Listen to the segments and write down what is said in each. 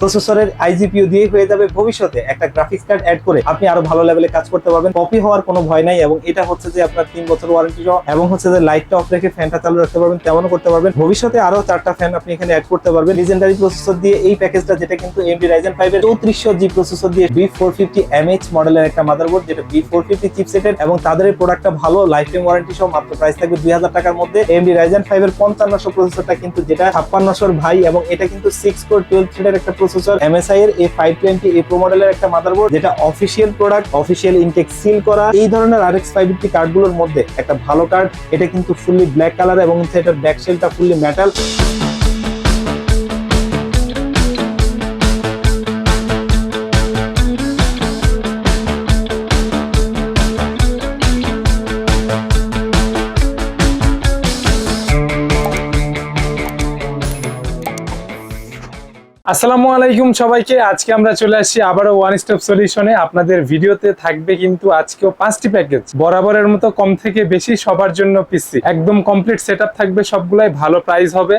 প্রসেসরের আইজিপিউ দিয়ে হয়ে যাবে ভবিষ্যতে একটা গ্রাফিক্স কার্ড অ্যাড করে আপনি আরও ভালো লেভেলে কাজ করতে পারবেন। কপি হওয়ার কোনো ভয় নাই এবং এটা হচ্ছে যে আপনার তিন বছর ওয়ারেন্টি সহ এবং হচ্ছে যে লাইটটা অফ রেখে ফ্যানটা চালু রাখতে পারবেন, তেমনও করতে পারবেন। ভবিষ্যতে আরও চারটা ফ্যান আপনি এখানে অ্যাড করতে পারবেন। লিজেন্ডারি প্রসেসর দিয়ে এই প্যাকেজটা যেটা কিন্তু এমডি রাইজেন ফাইভের চৌত্রিশশো জি প্রসেসর দিয়ে বি ফোর ফিফটি এমএইচ মডেলের একটা মাদারবোর্ড যেটা বি ফোর ফিফটি চিপসেটের এবং তাদের প্রোডাক্টটা ভালো লাইফ টাইম ওয়ারেন্টি সহ মাত্র প্রাইস থাকবে দুই হাজার টাকার মধ্যে। এমডি রাইজেন ফাইভের পঞ্চান্নশো প্রসেসরটা কিন্তু যেটা ছাপ্পান্নশোর ভাই এবং এটা কিন্তু সিক্স ফোর টুয়েলভ থ্রেডের একটা প্রসেসর এমএসআই এর A five twenty A pro মডেলের একটা মাদারবোর্ড যেটা official product official intact seal করা। এই ধরনের আর এক্স ফাইভ ফিফটি কার্ডগুলোর মধ্যে একটা ভালো কার্ড এটা কিন্তু ফুললি ব্ল্যাক কালার এবং হচ্ছে এটার ব্যাক সেলটা ফুললি মেটাল আসসালামু আলাইকুম সবাইকে। আজকে আমরা চলে আসছি আবারও ওয়ান স্টপ সলিউশনে আপনাদের ভিডিওতে থাকবে কিন্তু আজকেও পাঁচটি প্যাকেজ বরাবরের মতো কম থেকে বেশি সবার জন্য পিসি একদম কমপ্লিট সেট থাকবে, সবগুলাই ভালো প্রাইস হবে।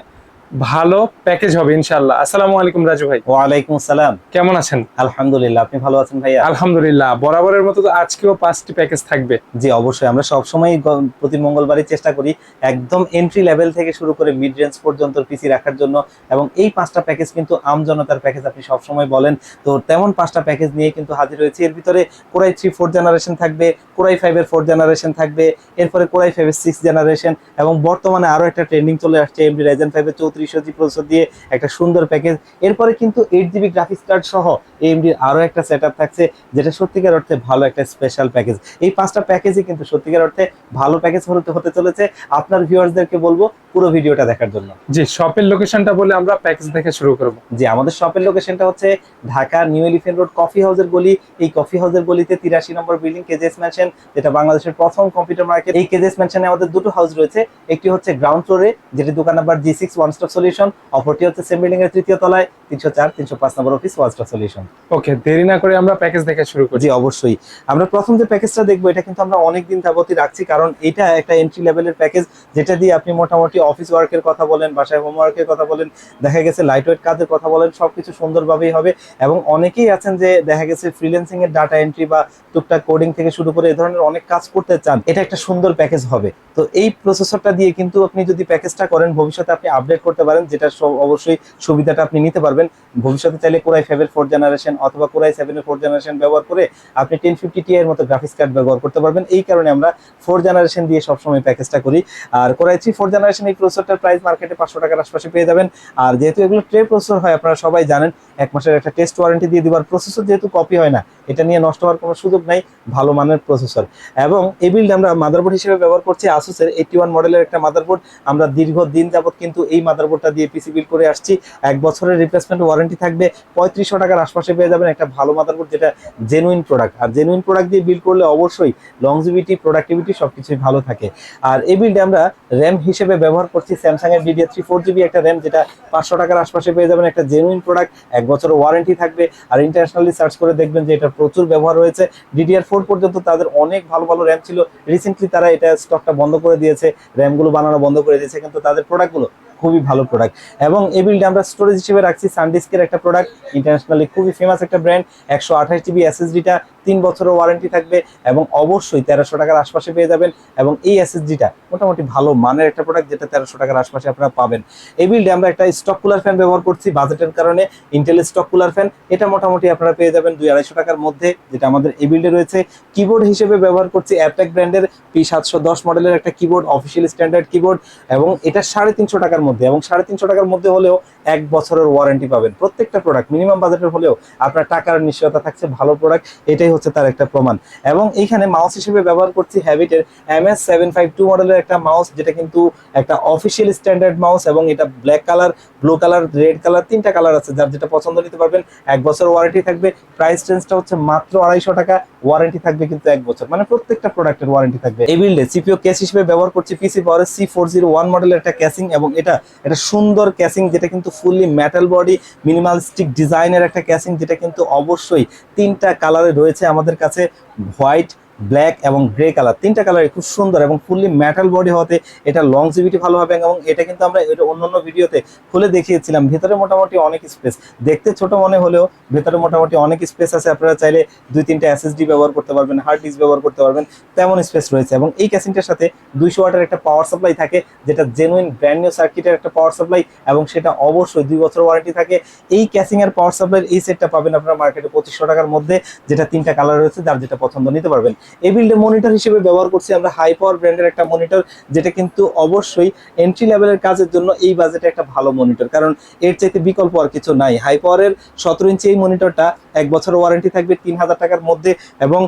ভালো প্যাকেজ হবে ইনশাআল্লাহ। আসসালামু আলাইকুম রাজু ভাই। ওয়ালাইকুম আসসালাম। কেমন আছেন? আলহামদুলিল্লাহ আপনি ভালো আছেন ভাইয়া? আলহামদুলিল্লাহ বরাবরের মতো তো আজকেও পাঁচটি প্যাকেজ থাকবে। জি অবশ্যই আমরা সবসময় গ- প্রতি মঙ্গলবারই চেষ্টা করি একদম এন্ট্রি লেভেল থেকে শুরু করে মিড রেঞ্জ পর্যন্ত পিসি রাখার জন্য এবং এই পাঁচটা প্যাকেজ কিন্তু আম জনতার প্যাকেজ আপনি সবসময় বলেন। তো তেমন পাঁচটা প্যাকেজ নিয়ে কিন্তু হাজির হয়েছে। এর ভিতরে Core i three four generation থাকবে কোরাই ফাইভের ফোর জেনারেশন থাকবে এরপরে কোরাই ফাইভের সিক্স জেনারেশন এবং বর্তমানে আরও একটা ট্রেন্ডিং চলে আসছে এমডি রাইজেন ফাইভের চৌত্রিশশো জি প্রসেসর দিয়ে একটা সুন্দর প্যাকেজ এরপরে কিন্তু এইট জিবি গ্রাফিক্স কার্ড সহ এমডির আরও একটা সেট থাকছে যেটা সত্যিকার অর্থে ভালো একটা স্পেশাল প্যাকেজ এই পাঁচটা প্যাকেজই কিন্তু সত্যিকার অর্থে ভালো প্যাকেজ হতে হতে চলেছে। আপনার ভিউয়ার্সদেরকে বলব পুরো ভিডিওটা দেখার জন্য। জি শপের লোকেশনটা বলে আমরা প্যাকেজ দেখে শুরু করব। যে আমাদের শপের লোকেশনটা হচ্ছে Dhaka new elephant road coffee হাউসের গলি। এই কফি হাউসের গলিতে তিরাশি নম্বর বিল্ডিং কেজেস ম্যানশন যেটা বাংলাদেশের প্রথম কম্পিউটার মার্কেট এই কেজেস ম্যানশনে আমাদের দুটো হাউস রয়েছে। একটি হচ্ছে গ্রাউন্ড ফ্লোরে যেটি দোকান number G six one stop solution অপরটি হচ্ছে সেম বিল্ডিং এর তৃতীয় তলায় তিনশো চার তিনশো পাঁচ নম্বর অফিস সলিউশন ওকে দেরি না করে আমরা প্যাকেজ দেখে শুরু করি জি অবশ্যই। আমরা প্রথম যে প্যাকেজটা দেখব এটা কিন্তু আমরা অনেক দিন যাবতই রাখছি কারণ এটা একটা এন্ট্রি লেভেলের প্যাকেজ যেটা দিয়ে আপনি মোটামুটি অফিস ওয়ার্কের কথা বলেন বাসায় হোমওয়ার্কের কথা বলেন দেখা গেছে লাইট ওয়েট কাজের কথা বলেন সবকিছু সুন্দরভাবেই হবে। এবং অনেকেই আছেন যে দেখা গেছে ফ্রিল্যান্সিং এর ডাটা এন্ট্রি বা টুকটাক কোডিং থেকে শুরু করে এই ধরনের অনেক কাজ করতে চান এটা একটা সুন্দর প্যাকেজ হবে। তো এই প্রসেসরটা দিয়ে কিন্তু আপনি যদি প্যাকেজটা করেন ভবিষ্যতে আপনি আপডেট করতে পারেন, যেটা অবশ্যই সুবিধাটা আপনি নিতে পারবেন। ভবিষ্যতে চাইলে কোরাই ফাইভের ফোর জেনারেশন অথবা কোরাই সেভেনের ফোর জেনারেশন ব্যবহার করে আপনি টেন ফিফটি টি এর মতো গ্রাফিক্স কার্ড ব্যবহার করতে পারবেন। এই কারণে আমরা ফোর জেনারেশন দিয়ে সবসময় প্যাকেজটা করি। আর Core i three four generation এই প্রসেসরটার প্রাইস মার্কেটে পাঁচশো টাকার আশপাশে পেয়ে যাবেন। আর যেহেতু এগুলো ট্রে প্রসেসর হয়, আপনারা সবাই জানেন, এক মাসের একটা টেস্ট ওয়ারেন্টি দিয়ে দিবার প্রসেসর যেহেতু কপি হয় না, এটা নিয়ে নষ্ট হওয়ার কোনো সুযোগ নাই, ভালো মানের প্রসেসর এবং এই বিল্ড আমরা মাদারবোর্ড হিসেবে ব্যবহার করছি আসুসের এইটি ওয়ান মডেলের একটা মাদারবোর্ড আমরা দীর্ঘ দিন যাবত কিন্তু এই মাদারবোর্ডটা দিয়ে পিসি বিল করে আসছি। এক বছরের রিপ্লেসমেন্ট ওয়ারেন্টি থাকবে, পঁয়ত্রিশশো টাকার আশপাশে পেয়ে যাবেন একটা ভালো মাদারবোর্ড যেটা জেনুইন প্রোডাক্ট আর জেনুইন প্রোডাক্ট দিয়ে বিল করলে অবশ্যই লংজিভিটি প্রোডাক্টিভিটি সবকিছুই ভালো থাকে। আর এই বিল্ডে আমরা র্যাম হিসেবে ব্যবহার করছি স্যামসাং এর ডিডিআর থ্রি ফোর জিবি একটা র্যাম যেটা পাঁচশো টাকার আশপাশে পেয়ে যাবেন একটা জেনুইন প্রোডাক্ট এক বছর ওয়ারেন্টি থাকবে। আর ইন্টারন্যাশনালি সার্চ করে দেখবেন যে এটা প্রচুর ব্যবহার হয়েছে। ডিডিআর ফোর পর্যন্ত তাদের অনেক ভালো ভালো র্যাম ছিল। রিসেন্টলি তারা এটা স্টকটা বন্ধ করে দিয়েছে। র্যামগুলো বানানো বন্ধ করে দিয়েছে, কিন্তু তাদের প্রোডাক্টগুলো খুবই ভালো প্রোডাক্ট এবং এই বিলটা আমরা স্টোরেজ হিসেবে রাখছি সানডিস্কের একটা প্রোডাক্ট ইন্টারন্যাশনালি খুবই ফেমাস একটা ব্র্যান্ড একশো আঠাশ জিবি এসএসডিটা তিন বছরের ওয়ারেন্টি থাকবে এবং অবশ্যই তেরোশো টাকার আশপাশে পেয়ে যাবেন এবং এই এসএসডিটা মোটামুটি ভালো মানের একটা প্রোডাক্ট যেটা তেরোশো টাকার আশপাশে আপনারা পাবেন। এই বিল্ডে আমরা একটা স্টক কুলার ফ্যান ব্যবহার করছি বাজেটের কারণে ইন্টেল স্টক কুলার ফ্যান এটা মোটামুটি আপনারা পেয়ে যাবেন দুই আড়াইশো টাকার মধ্যে, যেটা আমাদের এই বিল্ডে রয়েছে। কিবোর্ড হিসেবে ব্যবহার করছি অ্যাপটেক ব্র্যান্ডের পি সাতশো দশ মডেলের একটা কিবোর্ড অফিসিয়াল স্ট্যান্ডার্ড কিবোর্ড এবং এটা সাড়ে তিনশো টাকার মধ্যে এবং সাড়ে তিনশো টাকার মধ্যে হলেও এক বছরের ওয়ারেন্টি পাবেন। প্রত্যেকটা প্রোডাক্ট মিনিমাম বাজেটের হলেও আপনার টাকার নিশ্চয়তা থাকছে, ভালো প্রোডাক্ট এটাই হচ্ছে তার একটা প্রমাণ। এবং এইখানে মাউস হিসেবে ব্যবহার করছি হ্যাবিটের M S seven five two মডেলের একটা মাউস যেটা কিন্তু একটা অফিসিয়াল স্ট্যান্ডার্ড মাউস এবং এটা black colour blue colour red colour তিনটা কালার আছে। যার যেটা পছন্দ নিতে পারবেন, এক বছর ওয়ারেন্টি থাকবে। প্রাইস রেঞ্জটা হচ্ছে মাত্র আড়াইশো টাকা ওয়ারেন্টি থাকবে কিন্তু এক বছর। মানে প্রত্যেকটা প্রোডাক্টের ওয়ারেন্টি থাকবে। এই বিল্ডে সিপিও ক্যাশ হিসেবে ব্যবহার করছি পিসি পাওয়ারের সি ফোর জিরো ওয়ান মডেলের একটা ক্যাসিং এবং এটা এটা সুন্দর ক্যাসিং যেটা কিন্তু ফুললি মেটাল বডি মিনিমালিস্টিক ডিজাইনের একটা ক্যাসিং যেটা কিন্তু অবশ্যই তিনটা কালারে রয়েছে আমাদের কাছে হোয়াইট ব্ল্যাক এবং গ্রে কালার। তিনটা কালার খুব সুন্দর এবং ফুললি মেটাল বডি হতে এটা লংজিভিটি ভালো হবে এবং এটা কিন্তু আমরা এটা অন্যান্য ভিডিওতে খুলে দেখিয়েছিলাম। ভেতরে মোটামুটি অনেক স্পেস দেখতে ছোট মনে হলেও ভেতরে মোটামুটি অনেক স্পেস আছে। আপনারা চাইলে দুই তিনটা এসএসডি ব্যবহার করতে পারবেন হার্ড ডিস্ক ব্যবহার করতে পারবেন, তেমন স্পেস রয়েছে এবং এই ক্যাসিংটার সাথে দুইশো ওয়াটের একটা পাওয়ার সাপ্লাই থাকে, যেটা জেনুইন ব্র্যান্ড নিউ সার্কিটের একটা পাওয়ার সাপ্লাই এবং সেটা অবশ্যই দুই বছর ওয়ারেন্টি থাকে। এই ক্যাসিং এর পাওয়ার সাপ্লাইয়ের এই সেটটা পাবেন আপনারা মার্কেটে পঁচিশশো টাকার মধ্যে, যেটা তিনটা কালার রয়েছে, যার যেটা পছন্দ নিতে পারবেন। এই বিল্ডে মনিটর হিসেবে ব্যবহার করছি আমরা হাই পাওয়ার ব্র্যান্ডের একটা মনিটর যেটা কিন্তু অবশ্যই এন্ট্রি লেভেলের কাজের জন্য এই বাজেটে একটা ভালো মনিটর কারণ এর চাইতে বিকল্প আর কিছু নাই। হাই পাওয়ারের সতেরো ইঞ্চি এই মনিটরটা এক বছর ওয়ারেন্টি থাকবে তিন হাজার টাকার মধ্যে এবং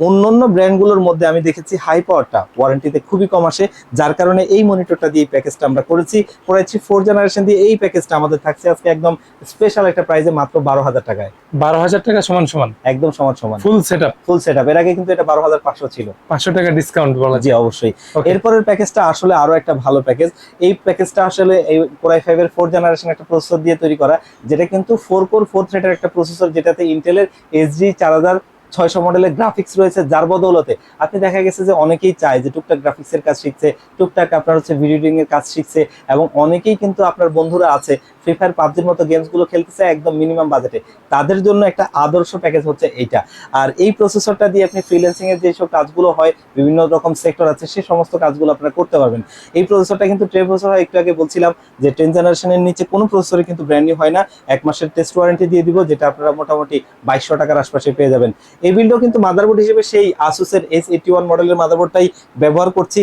অন্যান্য ব্র্যান্ডগুলোর মধ্যে আমি দেখেছি হাই পাওয়ারটা ওয়ারেন্টিতে খুবই কম আসে যার কারণে এই মনিটরটা দিয়ে প্যাকেজটা আমরা করেছি। করেছি ফোর জেনারেশন দিয়ে এই প্যাকেজটা আমাদের থাকছে আজকে একদম স্পেশাল একটা প্রাইসে মাত্র বারো হাজার টাকায়। বারো হাজার টাকা সমান সমান? একদম সমান সমান। Full set up full set up এর আগে কিন্তু এটা বারো হাজার পাঁচশো ছিল। পাঁচশো টাকা ডিসকাউন্ট বলা জি যায় অবশ্যই. এরপরের প্যাকেজটা আসলে আরও একটা ভালো প্যাকেজ এই প্যাকেজটা আসলে এই কোরাই ফাইভ এর ফোর জেনারেশন একটা প্রসেসর দিয়ে তৈরি করা যেটা কিন্তু ফোর কোর ফোর থ্রেডের একটা প্রসেসর যেটাতে ইন্টেলের এইচডি চার হাজার ছয়শো মডেলের গ্রাফিক্স রয়েছে যার বদৌলতে। আপনি দেখা গেছে যে অনেকেই চায় যে টুকটাক গ্রাফিক্সের কাজ শিখছে, টুকটাক আপনার হচ্ছে ভিডিও এর কাজ শিখছে, এবং অনেকেই কিন্তু আপনার বন্ধুরা আছে ফ্রি ফায়ার পাবজির মতো গেমসগুলো খেলতেছে একদম মিনিমাম বাজেটে তাদের জন্য একটা আদর্শ প্যাকেজ হচ্ছে এইটা। আর এই প্রসেসরটা দিয়ে আপনি ফ্রিল্যান্সিং এর যেসব কাজগুলো হয়, বিভিন্ন রকম সেক্টর আছে সেই সমস্ত কাজগুলো আপনারা করতে পারবেন। এই প্রসেসরটা কিন্তু ট্রে প্রসেসর একটু আগে বলছিলাম যে টেন জেনারেশনের নিচে কোনো প্রসেসরে কিন্তু ব্র্যান্ড নিউ হয় না। এক মাসের টেস্ট ওয়ারেন্টি দিয়ে দিব, যেটা আপনারা মোটামুটি বাইশশো টাকার আশপাশে পেয়ে যাবেন। এই বিলটাও কিন্তু মাদারবোর্ড হিসেবে সেই আসুসের এস এইটি ওয়ান মডেলের মাদারবোর্ডটাই ব্যবহার করছি।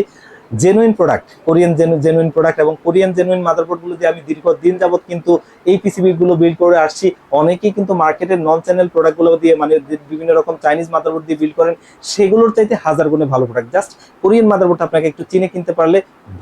Genuine product Korean genuine product এবং কোরিয়ান জেনুইন মাদারবোর্ডগুলো দিয়ে আমি দীর্ঘ দিন যাবত কিন্তু এই পিসিবি গুলো বিল্ড করে আসছি। অনেকেই কিন্তু মার্কেটের নন চ্যানেল প্রোডাক্টগুলো দিয়ে মানে বিভিন্ন রকম চাইনিজ মাদারবোর্ড দিয়ে বিল্ড করেন, সেগুলোর চাইতে হাজার গুণে ভালো প্রোডাক্ট জাস্ট কোরিয়ান মাদারবোর্ডটা আপনাকে একটু চিনে কিনতে পারলে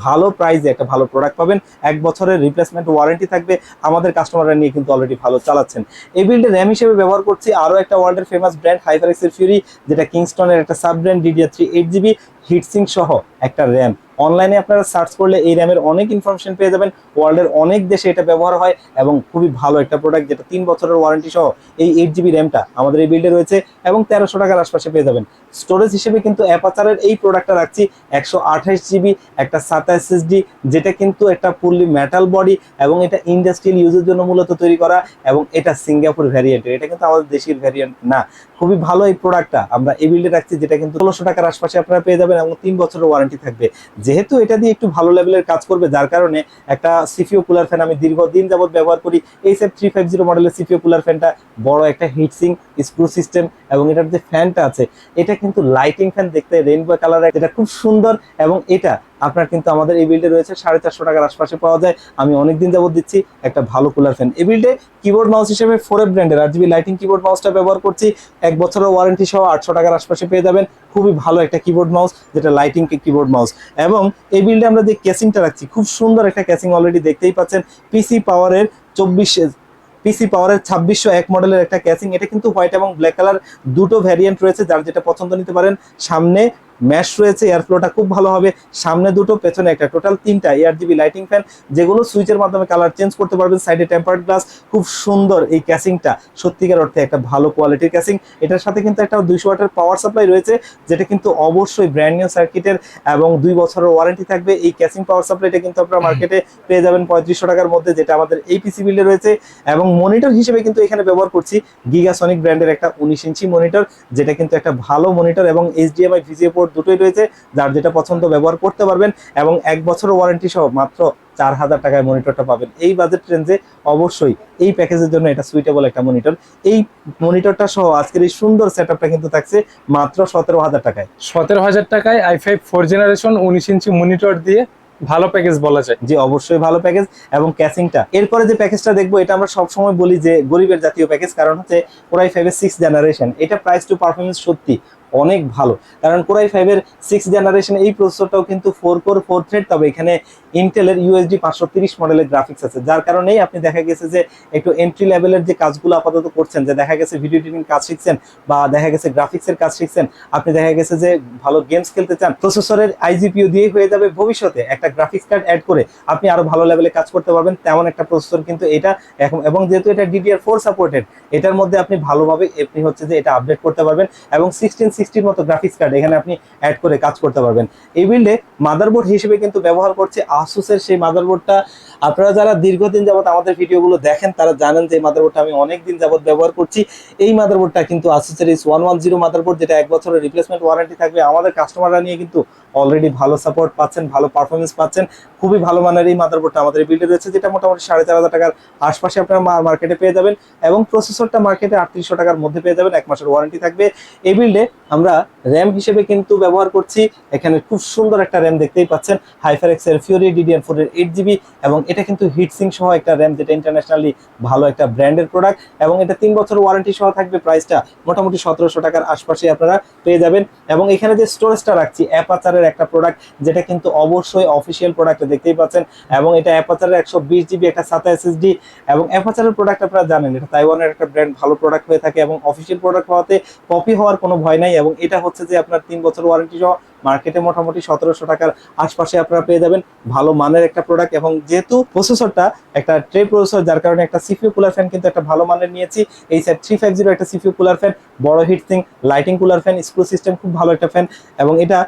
ভালো প্রাইসে একটা ভালো প্রোডাক্ট পাবেন। এক বছরের রিপ্লেসমেন্ট ওয়ারেন্টি থাকবে। আমাদের কাস্টমাররা নিয়ে কিন্তু অলরেডি ভালো চালাচ্ছেন। এই বিল্ডে র্যাম হিসেবে ব্যবহার করছি। আরও একটা ওয়ার্ল্ডের ফেমাস ব্র্যান্ড হাইপারেক্সের ফিউরি যেটা কিংস্টনের একটা sub brand DDR three eight GB heatsink সহ একটা র্যাম অনলাইনে আপনারা সার্চ করলে এই র্যামের অনেক ইনফরমেশন পেয়ে যাবেন। ওয়ার্ল্ডের অনেক দেশে এটা ব্যবহার হয় এবং খুবই ভালো একটা প্রোডাক্ট যেটা তিন বছরের ওয়ারেন্টি সহ এই এইট জিবি র্যামটা আমাদের এই বিল্ডে রয়েছে এবং তেরোশো টাকার আশপাশে পেয়ে যাবেন। স্টোরেজ হিসেবে কিন্তু অ্যাপাচারের এই প্রোডাক্টটা রাখছি একশো আঠাশ জিবি একটা সাতাশ এসএসডি যেটা কিন্তু একটা ফুললি মেটাল বডি এবং এটা ইন্ডাস্ট্রিয়াল ইউজের জন্য মূলত তৈরি করা এবং এটা সিঙ্গাপুর ভ্যারিয়েন্টের এটা কিন্তু আমাদের দেশের ভ্যারিয়েন্ট না। খুবই ভালো এই প্রোডাক্টটা আমরা এই বিল্ডে রাখছি, যেটা কিন্তু ষোলোশো টাকার আশপাশে আপনারা পেয়ে যাবেন এবং তিন বছরের ওয়ারেন্টি থাকবে। যেহেতু এটা দিয়ে একটু ভালো লেভেলের কাজ করবে, যার কারণে একটা সিপিও কুলার ফ্যান আমি দীর্ঘদিন যাবৎ ব্যবহার করি। এই সেফ থ্রি ফাইভ জিরো মডেলের সিপিও কুলার ফ্যানটা বড় একটা হিটসিং স্ক্রু সিস্টেম এবং এটার যে ফ্যানটা আছে, এটা কিন্তু লাইটিং ফ্যান দেখতে রেইনবো কালার এটা খুব সুন্দর এবং এটা আপনার কিন্তু আমাদের এই বিল্ডে রয়েছে সাড়ে চারশো টাকার আশপাশে পাওয়া যায়। আমি অনেকদিন যাবত দিচ্ছি, একটা ভালো কুলার ফ্যান এই বিল্ডে কিবোর্ড মাউস হিসেবে ফোর এফ ব্র্যান্ডের আর জিবি লাইটিং কিবোর্ড মাউসটা ব্যবহার করছি। এক বছরের ওয়ারেন্টি সহ আটশো টাকার আশপাশে পেয়ে যাবেন। খুবই ভালো একটা কিবোর্ড মাউস যেটা লাইটিং কিবোর্ড মাউস এবং এই বিল্ডে আমরা যে ক্যাসিংটা রাখছি, খুব সুন্দর একটা ক্যাসিং অলরেডি দেখতেই পাচ্ছেন। পিসি পাওয়ারের চব্বিশ পিসি পাওয়ারের ছাব্বিশশো এক মডেলের একটা ক্যাসিং এটা কিন্তু হোয়াইট এবং ব্ল্যাক কালার দুটো ভ্যারিয়েন্ট রয়েছে। যার যেটা পছন্দ নিতে পারেন, সামনে ম্যাশ রয়েছে এয়ার ফ্লোটা খুব ভালো হবে। সামনে দুটো পেছনে একটা। টোটাল তিনটা এয়ার জিবি লাইটিং ফ্যান যেগুলো সুইচের মাধ্যমে কালার চেঞ্জ করতে পারবেন। সাইডে টেম্পার্ড গ্লাস খুব সুন্দর এই ক্যাসিংটা সত্যিকার অর্থে একটা ভালো কোয়ালিটির ক্যাসিং এটার সাথে কিন্তু একটা দুইশো ওয়াটের পাওয়ার সাপ্লাই রয়েছে যেটা কিন্তু অবশ্যই ব্র্যান্ড নিউ সার্কিটের এবং দুই বছরের ওয়ারেন্টি থাকবে। এই ক্যাসিং পাওয়ার সাপ্লাইটা কিন্তু আপনারা মার্কেটে পেয়ে যাবেন পঁয়ত্রিশশো টাকার মধ্যে যেটা আমাদের এই পিসি বিল্ডে রয়েছে। এবং মনিটর হিসেবে কিন্তু এখানে ব্যবহার করছি গিগাসনিক ব্র্যান্ডের একটা উনিশ ইঞ্চি মনিটর যেটা কিন্তু একটা ভালো মনিটর এবং এইচডিএমআই ভিজিএ পোর্ট দুটোই রয়েছে যার যেটা পছন্দ ব্যবহার করতে পারবেন এবং এক বছরের ওয়ারেন্টি সহ মাত্র চার হাজার টাকায় মনিটরটা পাবেন। এই বাজেট রেঞ্জে অবশ্যই এই প্যাকেজের জন্য এটা সুইটেবল একটা মনিটর এই মনিটরটা সহ আজকের এই সুন্দর সেটআপটা কিন্তু থাকছে মাত্র সতেরো হাজার টাকায়। সতেরো হাজার টাকায় আই ফাইভ ফোর জেনারেশন উনিশ ইঞ্চি মনিটর দিয়ে ভালো প্যাকেজ বলা যায়। জি অবশ্যই ভালো প্যাকেজ এবং ক্যাসিংটা এরপরে যে প্যাকেজটা দেখব এটা আমরা সবসময় বলি যে গরিবের জাতীয় প্যাকেজ কারণ হচ্ছে কোরাই ফাইভের সিক্স জেনারেশন এটা প্রাইস টু পারফরমেন্স সত্যি অনেক ভালো। কারণ কোরাই ফাইভের সিক্স জেনারেশন এই প্রসেসরটাও কিন্তু ফোর কোর ফোর থ্রেড তবে এখানে ইন্টেলের ইউএসডি পাঁচশো তিরিশ মডেলের গ্রাফিক্স আছে, যার কারণেই আপনি দেখা গেছে যে একটু এন্ট্রি লেভেলের যে কাজগুলো আপাতত করছেন, যে দেখা গেছে ভিডিও এডিটিং কাজ শিখছেন বা দেখা গেছে গ্রাফিক্সের কাজ শিখছেন, আপনি দেখা গেছে যে ভালো গেমস খেলতে চান প্রসেসরের আইজিপিও দিয়ে হয়ে যাবে ভবিষ্যতে একটা গ্রাফিক্স কার্ড অ্যাড করে আপনি আরও ভালো লেভেলে কাজ করতে পারবেন, তেমন একটা প্রসেসর কিন্তু এটা এখন, এবং যেহেতু এটা ডিডিআর ফোর সাপোর্টেড এটার মধ্যে আপনি ভালোভাবে আপনি হচ্ছে যে এটা আপডেট করতে পারবেন, এবং সিক্সটিন সিক্সটির মতো গ্রাফিক্স কার্ড এখানে আপনি অ্যাড করে কাজ করতে পারবেন। এই বিল্ডে মাদারবোর্ড হিসেবে কিন্তু ব্যবহার করছে আসুসের সেই মাদারবোর্ডটা আপনারা যারা দীর্ঘদিন যাবত আমাদের ভিডিওগুলো দেখেন, তারা জানেন যে মাদারবোর্ডটা আমি অনেক দিন যাবত ব্যবহার করছি। এই মাদারবোর্ডটা কিন্তু আসুসের ইস ওয়ান ওয়ান জিরো মাদারবোর্ড যেটা এক বছরের রিপ্লেসমেন্ট ওয়ারেন্টি থাকবে, আমাদের কাস্টমাররা নিয়ে কিন্তু অলরেডি ভালো সাপোর্ট পাচ্ছেন, ভালো পারফরমেন্স পাচ্ছেন। খুবই ভালো মানের এই মাদারবোর্ডটা আমাদের বিল্ডে রয়েছে, যেটা মোটামুটি সাড়ে চার হাজার টাকার আশপাশে আপনারা মার্কেটে পেয়ে যাবেন। এবং প্রসেসরটা মার্কেটে আটত্রিশশো টাকার মধ্যে পেয়ে যাবেন, এক মাসের ওয়ারেন্টি থাকবে। এই বিল্ডে আমরা র্যাম হিসেবে কিন্তু ব্যবহার করছি। এখানে খুব সুন্দর একটা র্যাম দেখতেই পাচ্ছেন। হাইফার এক্সের ফিউরি ডিডিএন ফোর এর এইট জিবি এবং এটা কিন্তু হিটসিং সহ একটা র্যাম, যেটা ইন্টারন্যাশনালি ভালো একটা ব্র্যান্ডের প্রোডাক্ট এবং এটা তিন বছর ওয়ারেন্টি সহ থাকবে প্রাইসটা মোটামুটি সতেরোশো টাকার আশপাশে আপনারা পেয়ে যাবেন। এবং এখানে যে স্টোরেজটা রাখছি অ্যাপাচারের একটা প্রোডাক্ট যেটা কিন্তু অবশ্যই অফিসিয়াল প্রোডাক্ট দেখতেই পাচ্ছেন। এবং এটা অ্যাপাচারের একশো বিশ জিবি একটা সাতা এসএসডি এবং অ্যাপাচারের প্রোডাক্ট আপনারা জানেন, এটা তাইওয়ানের একটা ব্র্যান্ড ভালো প্রোডাক্ট হয়ে থাকে এবং অফিসিয়াল প্রোডাক্ট হওয়াতে কপি হওয়ার কোনো ভয় নাই। এবং এটা হচ্ছে যে আপনার তিন বছর ওয়ারেন্টি সহ মার্কেটে মোটামুটি সতেরোশো টাকার আশপাশে আপনারা পেয়ে যাবেন ভালো মানের একটা প্রোডাক্ট এবং যেহেতু প্রসেসরটা একটা ট্রে প্রসেসর যার কারণে একটা সিপিউ কুলার ফ্যান কিন্তু একটা ভালো মানের নিয়েছি। এই স্যার থ্রি ফাইভ জিরো একটা সিপিউ কুলার ফ্যান বড় heatsink lighting cooler fan screw system খুব ভালো একটা ফ্যান এবং এটা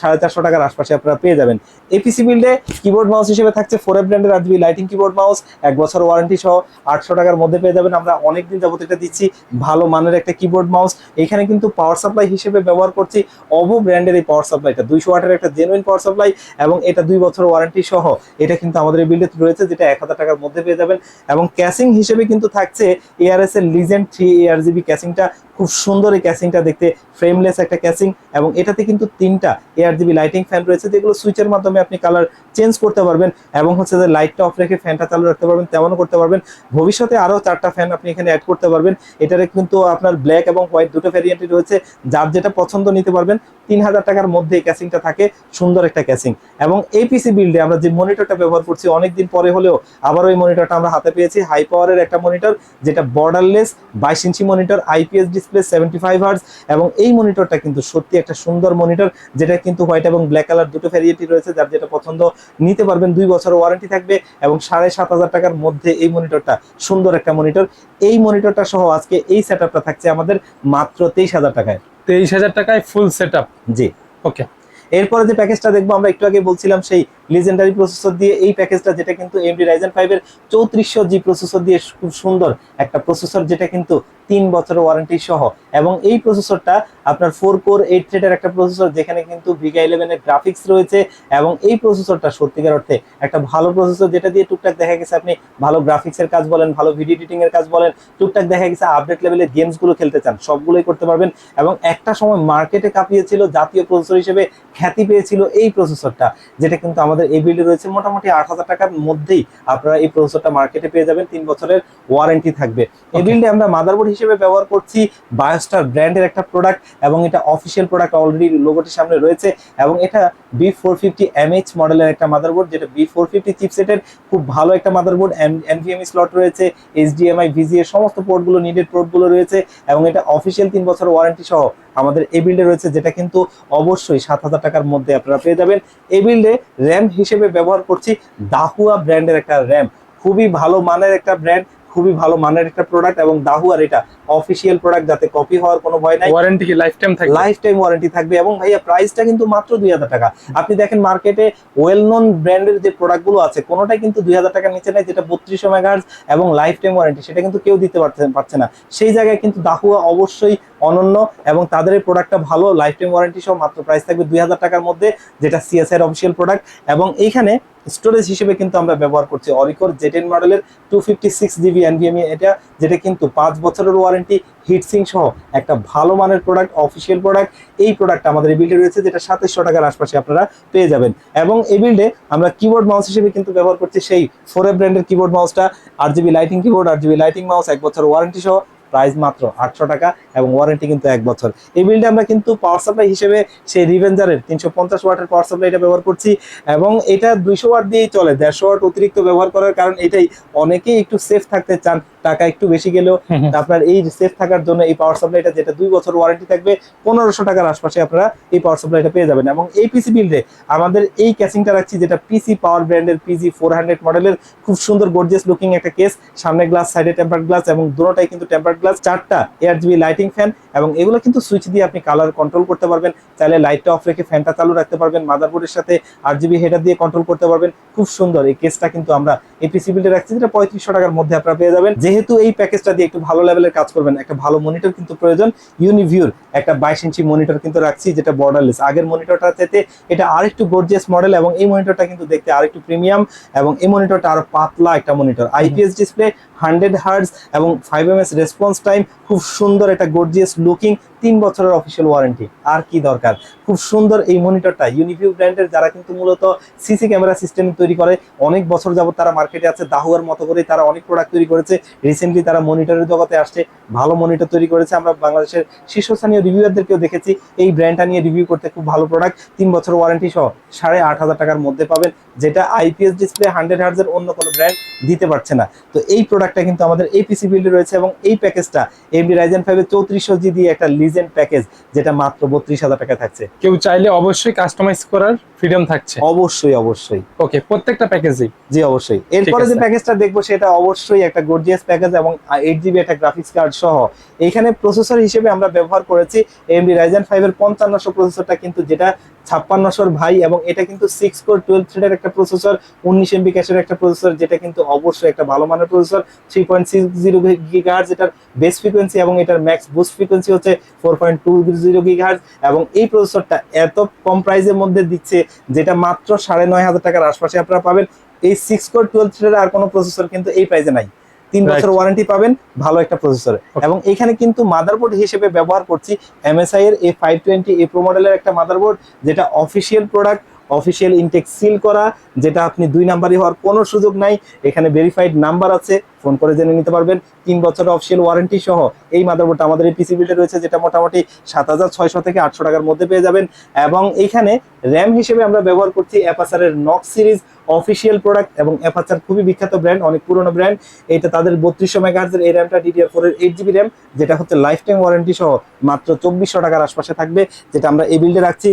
সাড়ে চারশো টাকার আশপাশে আপনারা পেয়ে যাবেন। এপিসি বিল্ডে কিবোর্ড মাউস হিসেবে থাকছে ফোর এফ ব্র্যান্ডের আরজিবি লাইটিং কিবোর্ড মাউস এক বছর ওয়ারেন্টি সহ আটশো টাকার মধ্যে পেয়ে যাবেন। আমরা অনেক দিন যাবত এটা দিচ্ছি, ভালো মানের একটা কিবোর্ড মাউস এখানে কিন্তু পাওয়ার সাপ্লাই হিসেবে ব্যবহার করছি অভো ব্র্যান্ডের এই পাওয়ার সাপ্লাইটা দুইশো ওয়াটের একটা জেনুইন পাওয়ার সাপ্লাই এবং এটা দুই বছর ওয়ারেন্টি সহ। এটা কিন্তু আমাদের এই বিল্ডে রয়েছে, যেটা এক হাজার টাকার মধ্যে পেয়ে যাবেন। এবং ক্যাসিং হিসেবে কিন্তু থাকছে এআরএস এর লিজেন্ড থ্রি এআরজিবি ক্যাসিংটা খুব সুন্দর এই ক্যাসিংটা দেখতে ফ্রেমলেস একটা ক্যাসিং এবং এটাতে কিন্তু তিনটা এআরজিবি লাইটিং ফ্যান রয়েছে, যেগুলো সুইচের মাধ্যমে আপনি কালার চেঞ্জ করতে পারবেন এবং হচ্ছে যে লাইটটা অফ রেখে ফ্যানটা চালু রাখতে পারবেন, তেমনও করতে পারবেন। ভবিষ্যতে আরও চারটা ফ্যান আপনি এখানে অ্যাড করতে পারবেন। এটারে কিন্তু আপনার ব্ল্যাক এবং হোয়াইট দুটো ভ্যারিয়েন্টই রয়েছে, যার যেটা পছন্দ নিতে পারবেন, তিন হাজার টাকার মধ্যে এই ক্যাসিংটা থাকে, সুন্দর একটা ক্যাসিং এবং এই পিসি বিল্ডে আমরা যে মনিটরটা ব্যবহার করছি, অনেকদিন পরে হলেও আবার ওই মনিটরটা আমরা হাতে পেয়েছি হাই পাওয়ারের একটা মনিটর যেটা বর্ডারলেস বাইশ ইঞ্চি monitor IPS display seventy five hertz এবং এই মনিটরটা কিন্তু সত্যি একটা সুন্দর মনিটর যেটা কিন্তু হোয়াইট এবং ব্ল্যাক কালার দুটো ভ্যারিয়েটি রয়েছে যার যেটা পছন্দ নিতে পারবেন দুই বছর ওয়ারেন্টি থাকবে এবং সাড়ে সাত হাজার টাকার মধ্যে এই মনিটরটা সুন্দর একটা মনিটর এই মনিটরটা সহ আজকে এই সেট থাকছে আমাদের মাত্র তেইশ হাজার টাকায়। তেইশ হাজার টাকায় ফুল সেট জি। ওকে এরপরে যে প্যাকেজটা দেখব আমরা একটু আগে বলছিলাম সেই লিজেন্ডারি প্রসেসর দিয়ে এই প্যাকেজটা যেটা কিন্তু এমডি রাইজেন ফাইভের চৌত্রিশশো জি প্রসেসর দিয়ে খুব সুন্দর একটা প্রসেসর যেটা কিন্তু তিন বছরের ওয়ারেন্টি সহ। এবং এই প্রসেসরটা আপনার ফোর কোর এইট থ্রেডের একটা প্রসেসর যেখানে কিন্তু ভিগা ইলেভেনের গ্রাফিক্স রয়েছে। এবং এই প্রসেসরটা সত্যিকার অর্থে একটা ভালো প্রসেসর যেটা দিয়ে টুকটাক দেখা গেছে আপনি ভালো গ্রাফিক্সের কাজ বলেন, ভালো ভিডিও এডিটিং এর কাজ বলেন, টুকটাক দেখা গেছে আপডেট লেভেলের গেমসগুলো খেলতে চান, সবগুলোই করতে পারবেন। এবং একটা সময় মার্কেটে কাঁপিয়েছিল জাতীয় প্রসেসর হিসেবে খ্যাতি পেয়েছিল এই প্রসেসরটা যেটা কিন্তু আমাদের এই বিল্ডে রয়েছে মোটামুটি আট হাজার টাকার মধ্যেই আপনারা এই প্রসেসরটা মার্কেটে পেয়ে যাবেন তিন বছরের ওয়ারেন্টি থাকবে. বিল্ডে আমরা মাদারবোর্ড হিসেবে ব্যবহার করছি বায়োস্টার ব্র্যান্ডের একটা প্রোডাক্ট এবং এটা অফিসিয়াল প্রোডাক্ট অলরেডি লোগোটির সামনে রয়েছে এবং এটা বি ফোর ফিফটি এমএইচ মডেলের একটা মাদারবোর্ড যেটা বি ফোর ফিফটি চিপসেটের খুব ভালো একটা মাদারবোর্ড এনভিএমই স্লট রয়েছে এইচডিএমআই ভিজি এর সমস্ত পোর্টগুলো নিডেড পোর্টগুলো রয়েছে এবং এটা অফিসিয়াল তিন বছর ওয়ারেন্টি সহ আমাদের এই বিল্ডে রয়েছে, যেটা কিন্তু অবশ্যই সাত হাজার টাকার মধ্যে আপনারা পেয়ে যাবেন। এ বিল্ডে র্যাম হিসেবে ব্যবহার করছি দাহুয়া ব্র্যান্ডের একটা র্যাম খুবই ভালো মানের একটা ব্র্যান্ড খুবই ভালো মানের একটা প্রোডাক্ট এবং দাহুয়ার এটা অফিসিয়াল প্রোডাক্ট যাতে কপি হওয়ার কোনো ভয় নাই। ওয়ারেন্টি কি লাইফ টাইম থাকবে? লাইফ টাইম ওয়ারেন্টি থাকবে এবং ভাইয়া প্রাইসটা কিন্তু মাত্র দুই হাজার টাকা। আপনি দেখেন মার্কেটে ওয়েল নোন ব্র্যান্ডের যে প্রোডাক্টগুলো আছে কোনোটাই কিন্তু দুই হাজার টাকার নিচে নাই যেটা বত্রিশশো মেগাহার্জ এবং লাইফ টাইম ওয়ারেন্টি সেটা কিন্তু কেউ দিতে পারছে না। সেই জায়গায় কিন্তু দাহুয়া অবশ্যই অনন্য এবং তাদের এই প্রোডাক্টটা ভালো লাইফ টাইম ওয়ারেন্টি সহ মাত্র প্রাইস থাকবে দুই হাজার টাকার মধ্যে যেটা সিএসআই অফিসিয়াল প্রোডাক্ট এবং এইখানে স্টোরেজ হিসেবে কিন্তু আমরা ব্যবহার করছি অরিকোর জেটেন মডেলের two fifty six GB NVMe এটা, যেটা কিন্তু পাঁচ বছরের ওয়ারেন্টি হিটসিং সহ একটা ভালো মানের প্রোডাক্ট অফিসিয়াল প্রোডাক্ট এই প্রোডাক্ট আমাদের এই বিল্ডে রয়েছে, যেটা সাতাশশো টাকার আশপাশে আপনারা পেয়ে যাবেন। এবং এই বিল্ডে আমরা কিবোর্ড মাউস হিসেবে কিন্তু ব্যবহার করছি সেই ফোরে ব্র্যান্ডের keyboard মাউসটা R GB lighting keyboard R GB lighting mouse এক বছর ওয়ারেন্টি সহ প্রাইস মাত্র আটশো টাকা এবং ওয়ারেন্টি কিন্তু এক বছর। এই বিলটা আমরা কিন্তু পাওয়ার সাপ্লাই হিসেবে সেই রিভেঞ্জারের তিনশো পঞ্চাশ ওয়াটের পাওয়ার সাপ্লাই এটা ব্যবহার করছি এবং এটা দুইশো ওয়াট দিয়েই চলে। দেড়শো ওয়াট অতিরিক্ত ব্যবহার করার কারণ এটাই। অনেকেই একটু সেফ থাকতে চান টাকা একটু বেশি গেলেও। আপনার এই সেফ থাকার জন্য এই পাওয়ার সাপ্লাইটা যেটা দুই বছর ওয়ারেন্টি থাকবে পনেরোশো টাকার আশপাশে আপনারা এই পাওয়ার সাপ্লাইটা পেয়ে যাবেন। এবং এই পিসি বিল্ডে আমাদের এই ক্যাসিংটা রাখছি যেটা পিসি পাওয়ার ব্র্যান্ডের পিজি ফোর হান্ড্রেড মডেলের খুব সুন্দর গর্জিয়াস লুকিং একটা কেস সামনে গ্লাস সাইডে টেম্পার গ্লাস এবং দুটোটাই কিন্তু টেম্পার গ্লাস চারটা এয়ার জিবি লাইটিং ফ্যান এবং এগুলো কিন্তু সুইচ দিয়ে আপনি কালার কন্ট্রোল করতে পারবেন। চাইলে লাইটটা অফ রেখে ফ্যানটা চালু রাখতে পারবেন মাদারবোর্ডের সাথে আর জিবি হেডার দিয়ে কন্ট্রোল করতে পারবেন। খুব সুন্দর এই কেসটা কিন্তু আমরা এই পিসি বিল্ডে রাখছি যেটা পঁয়ত্রিশশো টাকার মধ্যে আপনারা পেয়ে যাবেন। যেহেতু এই প্যাকেজটা দিয়ে একটু ভালো লেভেলের কাজ করবেন একটা ভালো মনিটর কিন্তু প্রয়োজন। ইউনিভিউর একটা বাইশ ইঞ্চি মনিটর কিন্তু রাখছি যেটা বর্ডারলেস আগের মনিটরটা চাইতে এটা আরেকটু গর্জিয়াস মডেল এবং এই মনিটরটা কিন্তু দেখতে আরেকটু প্রিমিয়াম এবং এই মনিটরটা আরও পাতলা একটা monitor. IPS display hundred hertz এবং five M S response time খুব সুন্দর একটা গর্জিয়াস লুকিং তিন বছরের অফিসিয়াল ওয়ারেন্টি আর কি দরকার? খুব সুন্দর এই মনিটরটা ইউনিভিউ ব্র্যান্ডের যারা কিন্তু মূলত সিসি ক্যামেরা সিস্টেম তৈরি করে, অনেক বছর যাবত তারা মার্কেটে আছে, দাহুয়ার মতো করে তারা অনেক প্রোডাক্ট তৈরি করেছে। রিসেন্টলি তারা মনিটরের জগতে আসছে, ভালো মনিটর তৈরি করেছে। আমরা বাংলাদেশের শীর্ষস্থানীয় রিভিউয়ারদেরকেও দেখেছি, এই ব্র্যান্ডটা নিয়ে রিভিউ করতে খুব ভালো প্রোডাক্ট তিন বছর ওয়ারেন্টি সহ সাড়ে আট হাজার টাকার মধ্যে পাবেন, যেটা আইপিএস ডিসপ্লে হান্ড্রেড হার্জের অন্য কোনো ব্র্যান্ড দিতে পারছে না। তো এই প্রোডাক্টটা কিন্তু আমাদের এই পিসি বিল্ডে রয়েছে এবং এই প্যাকেজটা এমডি রাইজেন ফাইভের চৌত্রিশশো জি দিয়ে একটা লিজেন্ড প্যাকেজ যেটা মাত্র বত্রিশ হাজার টাকা থাকছে। কেউ চাইলে অবশ্যই কাস্টমাইজ করার ফ্রিডম থাকছে। অবশ্যই অবশ্যই। ওকে প্রত্যেকটা প্যাকেজে জি অবশ্যই। এরপরে যে প্যাকেজটা দেখব সেটা অবশ্যই একটা গর্জিয়াস প্যাকেজ এবং এইট জিবি একটা গ্রাফিক্স কার্ড সহ এইখানে প্রসেসর হিসেবে আমরা ব্যবহার করেছি এমডি রাইজেন ফাইভ এর পঞ্চান্নশো প্রসেসরটা কিন্তু যেটা ছাপ্পান্নশোর ভাই এবং এটা কিন্তু সিক্স কোর টুয়েলভ থ্রেডের একটা প্রসেসর উনিশ এমবি ক্যাশের একটা প্রসেসর যেটা কিন্তু অবশ্যই একটা ভালো মানের processor three point six zero gigahertz এটার বেস ফ্রিকোয়েন্সি এবং এটার ম্যাক্স বুস্ট ফ্রিকোয়েন্সি হচ্ছে four point two zero gigahertz এবং এই প্রসেসরটা এত কম প্রাইসের মধ্যে দিচ্ছে যেটা মাত্র সাড়ে নয় হাজার টাকার আশপাশে আপনারা পাবেন। এই সিক্স কোর টুয়েলভ থ্রেডের আর কোনো প্রসেসর কিন্তু এই প্রাইসে নাই। তিন বছর ওয়ারেন্টি পাবেন ভালো একটা প্রসেসর এবং এখানে কিন্তু মাদারবোর্ড হিসেবে ব্যবহার করছি এমএসআই এর A five twenty A pro মডেলের একটা মাদারবোর্ড যেটা official product official intact seal করা যেটা আপনি দুই নাম্বারই হওয়ার কোনো সুযোগ নাই। এখানে ভেরিফাইড নাম্বার আছে ফোন করে জেনে নিতে পারবেন। তিন বছর অফিসিয়াল ওয়ারেন্টি সহ এই মাদারবোর্ডটা আমাদের এই পিসি রয়েছে যেটা মোটামুটি সাত হাজার ছয়শো থেকে আটশো টাকার মধ্যে পেয়ে যাবেন। এবং এইখানে র্যাম হিসেবে আমরা ব্যবহার করছি অ্যাপাসারের নক সিরিজ অফিসিয়াল প্রোডাক্ট এবং অ্যাপাচার খুবই বিখ্যাত ব্র্যান্ড, অনেক পুরনো ব্র্যান্ড। এটা তাদের বত্রিশশো মেগাহার্জের এই র্যামটা ডিডিআর ফোর এর এইট জিবি র্যাম যেটা হচ্ছে লাইফ টাইম ওয়ারেন্টি সহ মাত্র চব্বিশশো টাকার আশপাশে থাকবে, যেটা আমরা এই বিল্ডে রাখছি।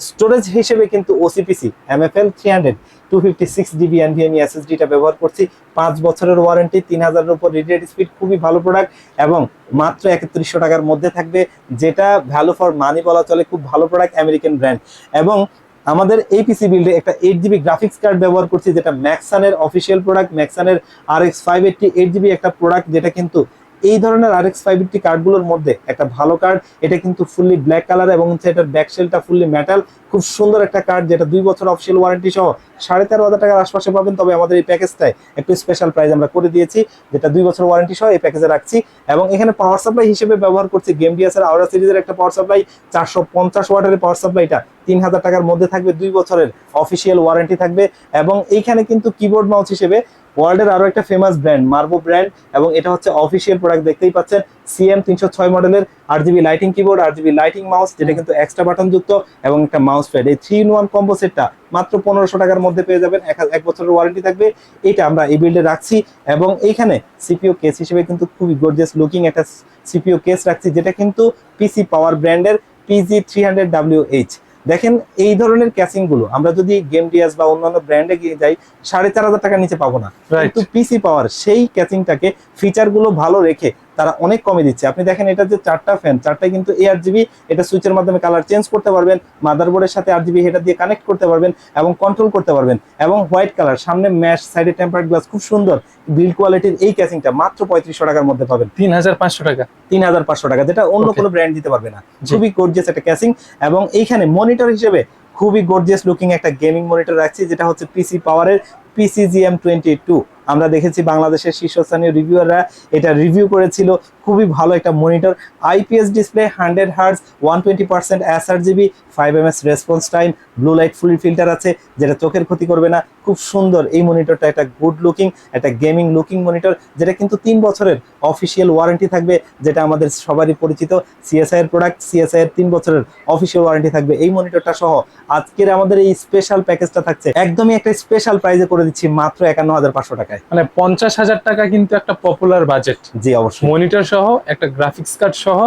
স্টোরেজ হিসেবে কিন্তু OCPC MFL three hundred two fifty six GB NVMe এসএসডিটা ব্যবহার করছি। পাঁচ বছরের ওয়ারেন্টি তিন হাজারের উপর রিডেড স্পিড খুবই ভালো প্রোডাক্ট এবং মাত্র একত্রিশশো টাকার মধ্যে থাকবে, যেটা ভ্যালু ফর মানি বলা চলে, খুব ভালো প্রোডাক্ট আমেরিকান ব্র্যান্ড এবং আমাদের এই পিসি বিল্ডে একটা এইট জিবি গ্রাফিক্স কার্ড ব্যবহার করছি, যেটা ম্যাক্সানের official product ম্যাক্সানের R X five eighty eight GB একটা প্রোডাক্ট যেটা কিন্তু এই ধরনের আর এক্স ফাইভ কার্ডগুলোর মধ্যে একটা ভালো কার্ড এটা কিন্তু ফুললি ব্ল্যাক কালার এবং হচ্ছে এটার ব্যাকশেলটা ফুললি মেটাল খুব সুন্দর একটা কার্ড যেটা দুই বছর অফিসিয়াল ওয়ারেন্টি সহ সাড়ে তেরো হাজার টাকার আশপাশে পাবেন। তবে আমাদের এই প্যাকেজটায় একটু স্পেশাল প্রাইস আমরা করে দিয়েছি, যেটা দুই বছর ওয়ারেন্টি সহ এই প্যাকেজে রাখছি। এবং এখানে পাওয়ার সাপ্লাই হিসেবে ব্যবহার করছি গেম ডিএসের আওরা সিরিজের একটা পাওয়ার সাপ্লাই চারশো পঞ্চাশ ওয়াটের পাওয়ার সাপ্লাইটা তিন হাজার টাকার মধ্যে থাকবে, দুই বছরের অফিসিয়াল ওয়ারেন্টি থাকবে। এবং এইখানে কিন্তু কিবোর্ড মাউস হিসেবে ওয়ার্ল্ডের আরও একটা ফেমাস ব্র্যান্ড মার্বো ব্র্যান্ড এবং এটা হচ্ছে অফিসিয়াল প্রোডাক্ট দেখতেই পাচ্ছেন। সিএম তিনশো ছয় মডেলের আট জিবি লাইটিং কিবোর্ড আট জিবি লাইটিং মাউস যেটা কিন্তু এক্সট্রা বাটন যুক্ত, এবং একটা মাউস প্যাড এই থ্রি ইন ওয়ান কম্বো সেটটা মাত্র পনেরোশো টাকার মধ্যে পেয়ে যাবেন। এক বছরের ওয়ারেন্টি থাকবে। এইটা আমরা এই বিল্ডে রাখছি, এবং এইখানে সিপিও কেস হিসেবে কিন্তু খুবই গর্জিয়াস লুকিং একটা সিপিও কেস রাখছি, যেটা কিন্তু পিসি পাওয়ার ব্র্যান্ডের PG three hundred W H দেখেন এই ধরনের ক্যাসিংগুলো আমরা যদি গেম ডিয়াস বা অন্যান্য ব্র্যান্ডে গিয়ে যাই সাড়ে চার হাজার টাকার নিচে পাবো না. কিন্তু পিসি পাওয়ার সেই ক্যাচিংটাকে ফিচারগুলো ভালো রেখে তারা অনেক কমে দিচ্ছে। আপনি দেখেন এটা যে চারটা ফ্যান চারটায় কিন্তু এআর জিবি এটা সুইচের মাধ্যমে কালার চেঞ্জ করতে পারবেন মাদারবোর্ডের সাথে আর জিবি হেডার দিয়ে কানেক্ট করতে পারবেন এবং কন্ট্রোল করতে পারবেন এবং হোয়াইট কালার সামনে ম্যাশ সাইডে টেম্পার্ড গ্লাস খুব সুন্দর বিল্ড কোয়ালিটির এই ক্যাসিংটা মাত্র পঁয়ত্রিশশো টাকার মধ্যে পাবেন। তিন হাজার পাঁচশো টাকা। তিন হাজার পাঁচশো টাকা যেটা অন্য কোনো ব্র্যান্ড দিতে পারবে না। খুবই গর্জিয়াস একটা ক্যাসিং এবং এইখানে মনিটর হিসেবে খুবই গর্জিয়াস লুকিং একটা গেমিং মনিটর রাখছি যেটা হচ্ছে পিসি পাওয়ারের পিসি পিসিজিএম টোয়েন্টি টু আমরা দেখেছি বাংলাদেশের শীর্ষস্থানীয় রিভিউয়াররা এটা রিভিউ করেছিল। খুবই ভালো একটা monitor IPS display hundred hertz one twenty percent GB five response time blue light full filter আছে, যেটা চোখের ক্ষতি করবে না। খুব সুন্দর এই মনিটরটা একটা গুড লুকিং একটা গেমিং লুকিং মনিটর যেটা কিন্তু তিন বছরের অফিসিয়াল ওয়ারেন্টি থাকবে, যেটা আমাদের সবারই পরিচিত। সিএসআই এর প্রোডাক্ট সিএসআই এর তিন বছরের অফিসিয়াল ওয়ারেন্টি থাকবে। এই মনিটরটা সহ আজকের আমাদের এই স্পেশাল প্যাকেজটা থাকছে। একদমই একটা স্পেশাল প্রাইজে করে দিচ্ছি, মাত্র একান্ন হাজার পাঁচশো টাকায়। মানে পঞ্চাশ হাজার টাকা কিন্তু একটা পপুলার বাজেট জি অবশ্যই। মনিটর সহ একটা গ্রাফিক্স কার্ড সহ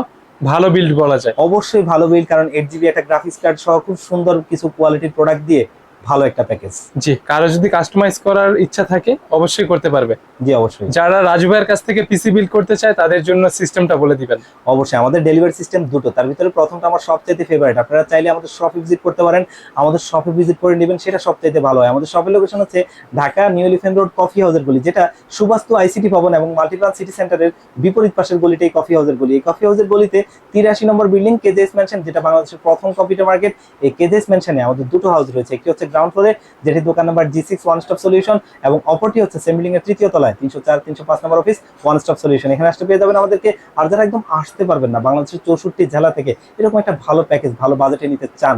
ভালো বিল্ড বলা যায়। অবশ্যই ভালো বিল্ড কারণ এইট জিবি একটা গ্রাফিক্স কার্ড সহ খুব সুন্দর কিছু কোয়ালিটির প্রোডাক্ট দিয়ে ভালো একটা প্যাকেজ জি কারও যদি কাস্টমাইজ করার ইচ্ছা থাকে অবশ্যই করতে পারবে। জি অবশ্যই। যারা রাজু ভাইয়ের কাছ থেকে পিসি বিল করতে চায় তাদের জন্য সিস্টেমটা বলে দিবেন। অবশ্যই আমাদের ডেলিভারি সিস্টেম দুটো। তার ভিতরে প্রথমটা আমার সবচাইতে ফেভারিট আপনারা চাইলে আমাদের শপে ভিজিট করতে পারেন। আমাদের শপে ভিজিট করে নেবেন সেটা সবচাইতে ভালো হয়। আমাদের শপের লোকেশন হচ্ছে Dhaka new elephant road coffee হাউসের গলি যেটা সুবাস্তু আইসিটি ভবন এবং মাল্টিপ্লান সিটি সেন্টারের বিপরীত পাশের গলিটাই কফি হাউসের গলি। এই কফি হাউসের গলিতে তিরাশি নম্বর বিল্ডিং কেজেস ম্যানশন যেটা বাংলাদেশের প্রথম কম্পিউটার মার্কেট এই কেজেস ম্যানশনে আমাদের দুটো হাউস রয়েছে। একটি হচ্ছে গ্রাউন্ড ফ্লোরে যেটি দোকান number G six one stop solution এবং অপরটি হচ্ছে সেমিলিং এর তৃতীয় তলায়, তিনশো চার, তিনশো পাঁচ নম্বর অফিস ওয়ান স্টপ সলিউশন এখানে আসতে পেয়ে যাবেন আমাদেরকে। আর যারা একদম আসতে পারবেন না, বাংলাদেশের চৌষট্টি জেলা থেকে এরকম একটা ভালো প্যাকেজ ভালো বাজেটে নিতে চান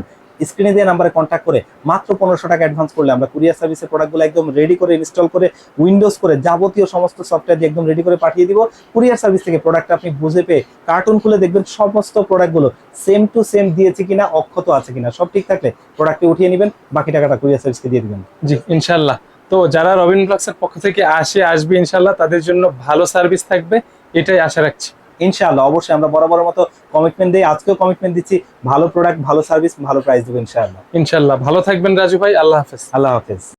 স্ক্রিনে দিয়ে নাম্বারে কন্ট্যাক্ট করে মাত্র পনেরোশো টাকা অ্যাডভান্স করলে আমরা কুরিয়ার সার্ভিসের প্রোডাক্টগুলো একদম রেডি করে ইনস্টল করে উইন্ডোজ করে যাবতীয় সমস্ত সফটওয়্যার দিয়ে একদম রেডি করে পাঠিয়ে দিব। কুরিয়ার সার্ভিস থেকে প্রোডাক্ট আপনি বুঝে পেয়ে কার্টুন খুলে দেখবেন সমস্ত প্রোডাক্টগুলো সেম টু সেম দিয়েছে কিনা, অক্ষত আছে কিনা, সব ঠিক থাকলে প্রোডাক্টে উঠিয়ে নেবেন, বাকি টাকাটা কুরিয়ার সার্ভিসকে দিয়ে দিবেন। জি, ইনশাল্লাহ। তো যারা রবিন ব্লগসের পক্ষ থেকে আসে, আসবে ইনশাল্লাহ, তাদের জন্য ভালো সার্ভিস থাকবে, এটাই আশা রাখছি। ইনশাআল্লাহ অবশ্যই আমরা বরাবর মতো কমিটমেন্ট দিই। আজকেও কমিটমেন্ট দিচ্ছি ভালো প্রোডাক্ট ভালো সার্ভিস ভালো প্রাইস দেবো ইনশাআল্লাহ। ইনশাআল্লাহ। ভালো থাকবেন রাজু ভাই আল্লাহ হাফেজ। আল্লাহ হাফেজ।